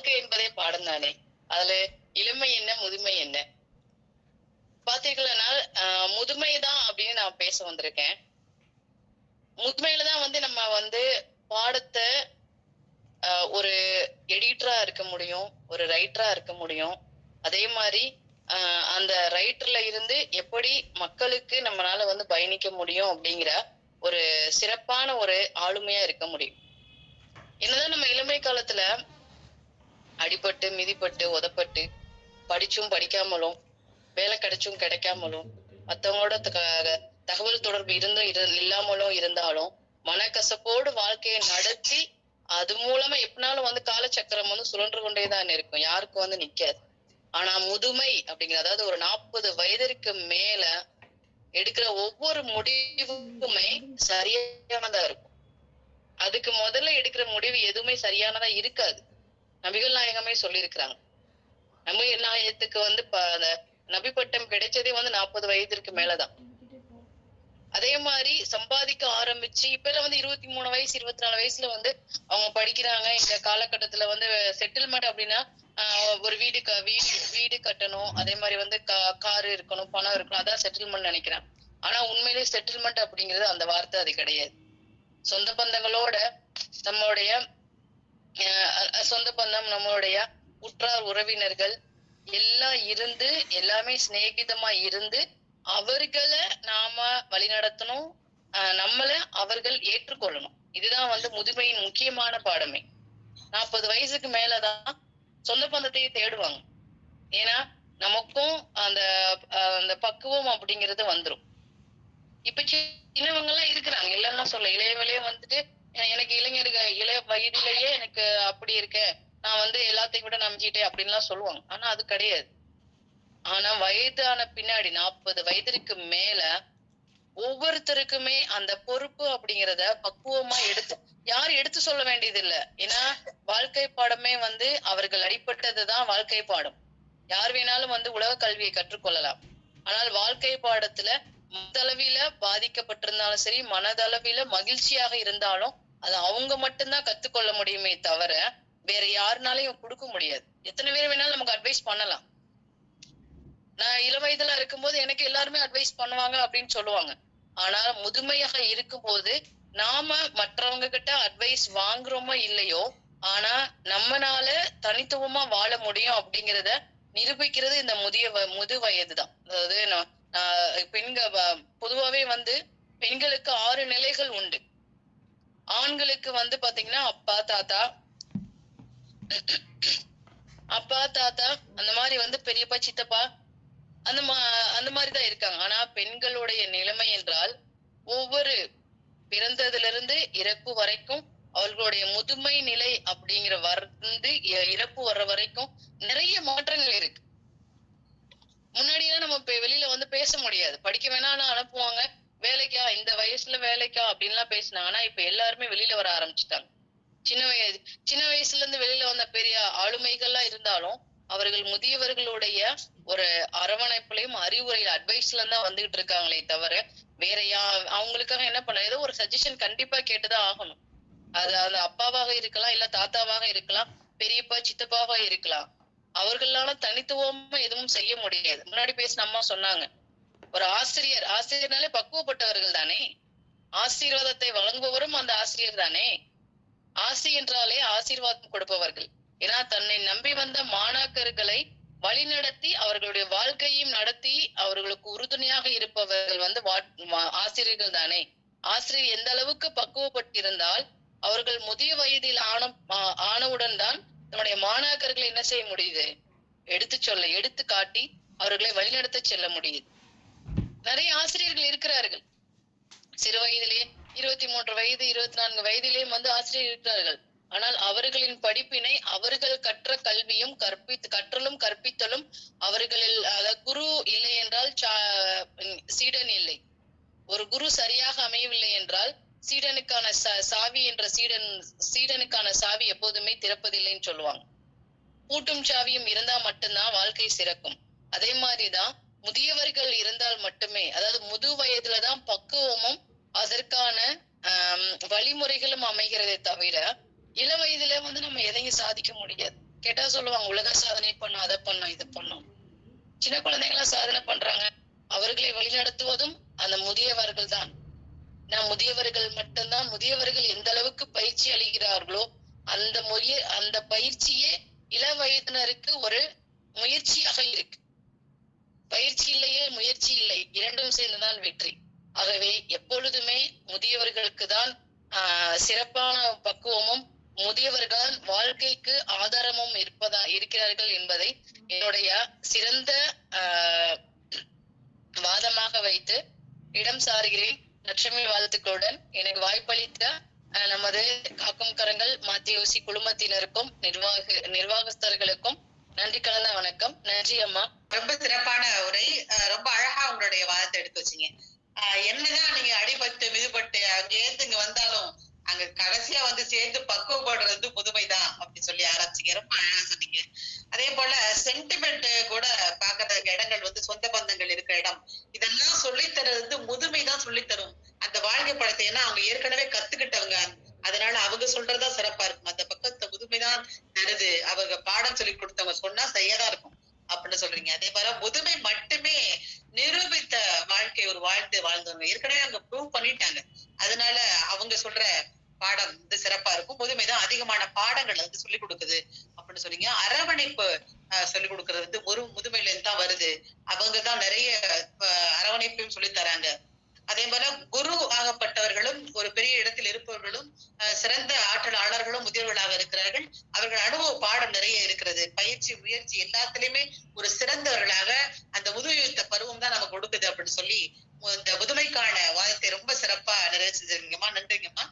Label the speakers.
Speaker 1: வாழ்க்கை என்பதே பாடம் தானே அதுல இளமை என்ன முதுமை என்ன? பாத்தீங்கன்னா முதுமை தான் அப்படின்னு நான் பேச வந்திருக்கேன். முதுமையில தான் வந்து நம்ம வந்து பாடத்தை ஒரு எடிட்டரா இருக்க முடியும் ஒரு ரைட்டரா இருக்க முடியும். அதே மாதிரி ஆஹ் அந்த ரைட்டர்ல இருந்து எப்படி மக்களுக்கு நம்மளால வந்து பயணிக்க முடியும் அப்படிங்கிற ஒரு சிறப்பான ஒரு ஆளுமையா இருக்க முடியும். என்னதான் நம்ம இளமை காலத்துல அடிபட்டு மிதிப்பட்டு உதப்பட்டு படிச்சும் படிக்காமலும் வேலை கிடைச்சும் கிடைக்காமலும் மத்தவங்களோட த- தகவல் தொடர்பு இருந்தும் இரு- இல்லாமலும் இருந்தாலும் மனக்கசப்போடு வாழ்க்கையை நடத்தி அது மூலமா எப்படினாலும் வந்து காலச்சக்கரம் வந்து சுழன்று கொண்டேதான் இருக்கும். யாருக்கும் வந்து நிக்காது. ஆனா முதுமை அப்படிங்கிற அதாவது ஒரு நாற்பது வயதிற்கு மேல எடுக்கிற ஒவ்வொரு முடிவுமே சரியானதா இருக்கும். அதுக்கு முதல்ல எடுக்கிற முடிவு எதுவுமே சரியானதா இருக்காது. நபிகள் நாயகமே சொல்லியிருக்கிறாங்க. நபிகள் நாயகத்துக்கு வந்து ப- நபி பட்டம் கிடைச்சதே வந்து நாற்பது வயதிற்கு மேலதான். அதே மாதிரி சம்பாதிக்க ஆரம்பிச்சு இப்ப எல்லாம் வந்து இருபத்தி மூணு வயசு இருபத்தி நாலு வயசுல வந்து அவங்க படிக்கிறாங்க. இந்த காலகட்டத்துல வந்து செட்டில்மெண்ட் அப்படின்னா ஆஹ் ஒரு வீடு வீடு வீடு கட்டணும். அதே மாதிரி வந்து கா- காரு இருக்கணும் பணம் இருக்கணும். அதான் செட்டில்மெண்ட் நினைக்கிறேன். ஆனா உண்மையிலேயே செட்டில்மெண்ட் அப்படிங்கிறது அந்த வார்த்தை அது கிடையாது. சொந்த பந்தங்களோட நம்மளுடைய சொந்த பந்தம் நம்மளுடைய உற்றார் உறவினர்கள் எல்லாம் இருந்து எல்லாமே சிநேகிதமா இருந்து அவர்களை நாம வழிநடத்தணும் நம்மள அவர்கள் ஏற்றுக்கொள்ளணும். இதுதான் வந்து முதுமையின் முக்கியமான பாடமே. நாற்பது வயசுக்கு மேலதான் சொந்த பந்தத்தையே தேடுவாங்க. ஏன்னா நமக்கும் அந்த அந்த பக்குவம் அப்படிங்கிறது வந்துரும். இப்ப சின்னவங்க எல்லாம் இருக்கிறாங்க. இல்லைன்னா சொல்ல இளையவளையே வந்துட்டு எனக்கு இளைஞர்கள் இளைய வயதிலேயே எனக்கு அப்படி இருக்க. நான் வந்து எல்லாத்தையும் விட நம்பிட்டேன் அப்படின்லாம் சொல்லுவாங்க. ஆனா அது கிடையாது. ஆனா வயதான பின்னாடி நாற்பது வயதிற்கு மேல ஒவ்வொருத்தருக்குமே அந்த பொறுப்பு அப்படிங்கிறத பக்குவமா எடுத்து யார் எடுத்து சொல்ல வேண்டியது இல்ல ஏன்னா வாழ்க்கை பாடமே வந்து அவர்கள் அடிப்பட்டதுதான் வாழ்க்கை பாடம். யார் வேணாலும் வந்து உலக கல்வியை கற்றுக்கொள்ளலாம். ஆனால் வாழ்க்கை பாடத்துல மனதளவில பாதிக்கப்பட்டிருந்தாலும் சரி மனதளவில மகிழ்ச்சியாக இருந்தாலும் அது அவங்க மட்டும்தான் கத்துக்கொள்ள முடியுமே தவிர வேற யாருனாலையும் கொடுக்க முடியாது. எத்தனை பேர் வேணாலும் நமக்கு அட்வைஸ் பண்ணலாம். நான் இள வயதுல இருக்கும்போது எனக்கு எல்லாருமே அட்வைஸ் பண்ணுவாங்க அப்படின்னு சொல்லுவாங்க. ஆனா முதுமையாக இருக்கும்போது நாம மற்றவங்க கிட்ட அட்வைஸ் வாங்குறோமோ இல்லையோ ஆனா நம்மனால தனித்துவமா வாழ முடியும் அப்படிங்கிறத நிரூபிக்கிறது இந்த முதிய வ- முது வயதுதான். அதாவது பெண்கள் பொதுவாவே வந்து பெண்களுக்கு ஆறு நிலைகள் உண்டு. ஆண்களுக்கு வந்து பாத்தீங்கன்னா அப்பா தாத்தா அப்பா தாத்தா அந்த மாதிரி வந்து பெரியப்பா சித்தப்பா அந்த மா அந்த மாதிரி தான் இருக்காங்க. ஆனா பெண்களுடைய நிலைமை என்றால் ஒவ்வொரு பிறந்ததுல இருந்து இறப்பு வரைக்கும் அவர்களுடைய முதுமை நிலை அப்படிங்கிற வந்து இறப்பு வர்ற வரைக்கும் நிறைய மாற்றங்கள் இருக்கு. முன்னாடியெல்லாம் நம்ம இப்ப வெளியில வந்து பேச முடியாது. படிக்க வேணாம்னு அனுப்புவாங்க. வேலைக்கா இந்த வயசுல வேலைக்கா அப்படின்லாம் பேசினாங்க ஆனா இப்ப எல்லாருமே வெளியில வர ஆரம்பிச்சுட்டாங்க. சின்ன வயசு சின்ன வயசுல இருந்து வெளியில வந்த பெரிய ஆளுமைகள்லாம் இருந்தாலும் அவர்கள் முதியவர்களுடைய ஒரு அரவணைப்புலையும் அறிவுரையில அட்வைஸ்ல தான் வந்துகிட்டு இருக்காங்களே தவிர வேற யா அவங்களுக்காக என்ன பண்ண ஏதோ ஒரு சஜஷன் கண்டிப்பா கேட்டுதான் ஆகணும். அது அந்த அப்பாவாக இருக்கலாம் இல்ல தாத்தாவாக இருக்கலாம் பெரியப்பா சித்தப்பாவாக இருக்கலாம். அவர்களால தனித்துவமா எதுவும் செய்ய முடியாது. முன்னாடி பேசின அம்மா சொன்னாங்க ஒரு ஆசிரியர் ஆசிரியர்னாலே பக்குவப்பட்டவர்கள் தானே? ஆசீர்வாதத்தை வழங்குபவரும் அந்த ஆசிரியர் தானே? ஆசி என்றாலே ஆசீர்வாதம் கொடுப்பவர்கள். ஏன்னா தன்னை நம்பி வந்த மாணாக்கர்களை வழிநடத்தி அவர்களுடைய வாழ்க்கையும் நடத்தி அவர்களுக்கு உறுதுணையாக இருப்பவர்கள் வந்து ஆசிரியர்கள் தானே? ஆசிரியர் எந்த அளவுக்கு பக்குவப்பட்டிருந்தால் அவர்கள் முதிய வயதில் ஆன ஆனவுடன் தான் தன்னுடைய மாணாக்கர்களை என்ன செய்ய முடியுது? எடுத்து சொல்ல எடுத்து காட்டி அவர்களை வழிநடத்த செல்ல முடியுது. நிறைய ஆசிரியர்கள் இருக்கிறார்கள். சிறு வயதிலே இருபத்தி மூன்று வயது இருபத்தி நான்கு வயதிலேயும் வந்து ஆசிரியர் இருக்கிறார்கள். ஆனால் அவர்களின் படிப்பினை அவர்கள் கற்ற கல்வியும் கற்பித்து கற்றலும் கற்பித்தலும் அவர்களில் குரு இல்லை என்றால் சீடன் இல்லை. ஒரு குரு சரியாக அமையவில்லை என்றால் சீடனுக்கான ச- சாவி என்ற சீடன் சீடனுக்கான சாவி எப்போதுமே திறப்பதில்லைன்னு சொல்லுவாங்க. பூட்டும் சாவியும் இருந்தா மட்டும்தான் வாழ்க்கை சிறக்கும். அதே மாதிரிதான் முதியவர்கள் இருந்தால் மட்டுமே அதாவது முது வயதுலதான் பக்குவமும் அதற்கான வழிமுறைகளும் அமைகிறதே தவிர இள வயதுல வந்து நம்ம எதையும் சாதிக்க முடியாது. கேட்டா சொல்லுவாங்க உலக சாதனை பண்ணும் அதை பண்ணும் இது பண்ணும் சின்ன குழந்தைங்க எல்லாம் சாதனை பண்றாங்க. அவர்களை வழிநடத்துவதும் அந்த முதியவர்கள் தான் நான் முதியவர்கள் மட்டும்தான் முதியவர்கள் எந்த அளவுக்கு பயிற்சி அளிக்கிறார்களோ அந்த முய அந்த பயிற்சியே இள வயதினருக்கு ஒரு முயற்சியாக இருக்கு. பயிற்சி இல்லையே முயற்சி இல்லை. இரண்டும் சேர்ந்துதான் வெற்றி. ஆகவே எப்பொழுதுமே முதியவர்களுக்கு தான் சிறப்பான பக்குவமும் முதியவர்கள் வாழ்க்கைக்கு ஆதாரமும் இருப்பதா இருக்கிறார்கள் என்பதை என்னுடைய சிறந்த வாதமாக வைத்து இடம் சாருகிறேன் லட்சுமி வாழ்த்துக்களுடன் எனக்கு வாய்ப்பளித்த நமது காக்கும் கரங்கள் மாத்தியோசி குழுமத்தினருக்கும் நிர்வாக நிர்வாகஸ்தர்களுக்கும் நன்றி கலந்த வணக்கம். நன்றி அம்மா.
Speaker 2: ரொம்ப சிறப்பான உரை. ரொம்ப அழகா உங்களுடைய வாதத்தை எடுத்து வச்சீங்க. என்னதான் நீங்க அடிபட்டு மிதுபட்டு அங்கேருந்து இங்க வந்தாலும் அங்க கடைசியா வந்து சேர்ந்து பக்குவப்படுறது வந்து புதுமைதான் அப்படி சொல்லி ஆரம்பிச்சீங்க. ரொம்ப அழகா சொன்னீங்க. அதே போல சென்டிமெண்ட் கூட பாக்குறதுக்கு இடங்கள் வந்து சொந்த பந்தங்கள் இருக்கிற இடம். இதெல்லாம் சொல்லித்தரது வந்து முதுமைதான் சொல்லித் தரும் அந்த வாழ்க்கை படத்தை ஏன்னா அவங்க ஏற்கனவே கத்துக்கிட்டவங்க. அதனால அவங்க சொல்றதா சிறப்பா இருக்கும். அந்த பக்கம் முதுமைதான் தருது அவங்க பாடம் சொல்லி கொடுத்தவங்க சொன்னா சரியாதான் இருக்கும். அப்படின்னு சொல்றீங்க. அதே மாதிரி முதுமை மட்டுமே நிரூபித்த வாழ்க்கை ஒரு வாழ்ந்து வாழ்ந்தவங்க. ஏற்கனவே அங்க ப்ரூவ் பண்ணிட்டாங்க. அதனால அவங்க சொல்ற பாடம் வந்து சிறப்பா இருக்கும். முதுமைதான் அதிகமான பாடங்கள் வந்து சொல்லி கொடுக்குது அப்படின்னு சொல்றீங்க. அரவணைப்பு அஹ், சொல்லிக் கொடுக்கறது வந்து ஒரு முதுமையில இருந்து தான் வருது. அவங்க தான் நிறைய அரவணைப்பையும் சொல்லி தராங்க. அதே போல குரு ஆகப்பட்டவர்களும் ஒரு பெரிய இடத்தில் இருப்பவர்களும் சிறந்த ஆற்றலாளர்களும் முதியவர்களாக இருக்கிறார்கள். அவர்கள் அனுபவ பாடம் நிறைய இருக்கிறது. பயிற்சி முயற்சி எல்லாத்துலயுமே ஒரு சிறந்தவர்களாக அந்த முதுயுத்த பருவம் தான் நமக்கு கொடுக்குது அப்படின்னு சொல்லி இந்த முதுமைக்கான வாதத்தை ரொம்ப சிறப்பா நிறைவேற்றிருக்கீங்கம்மா நன்றிங்கம்மா.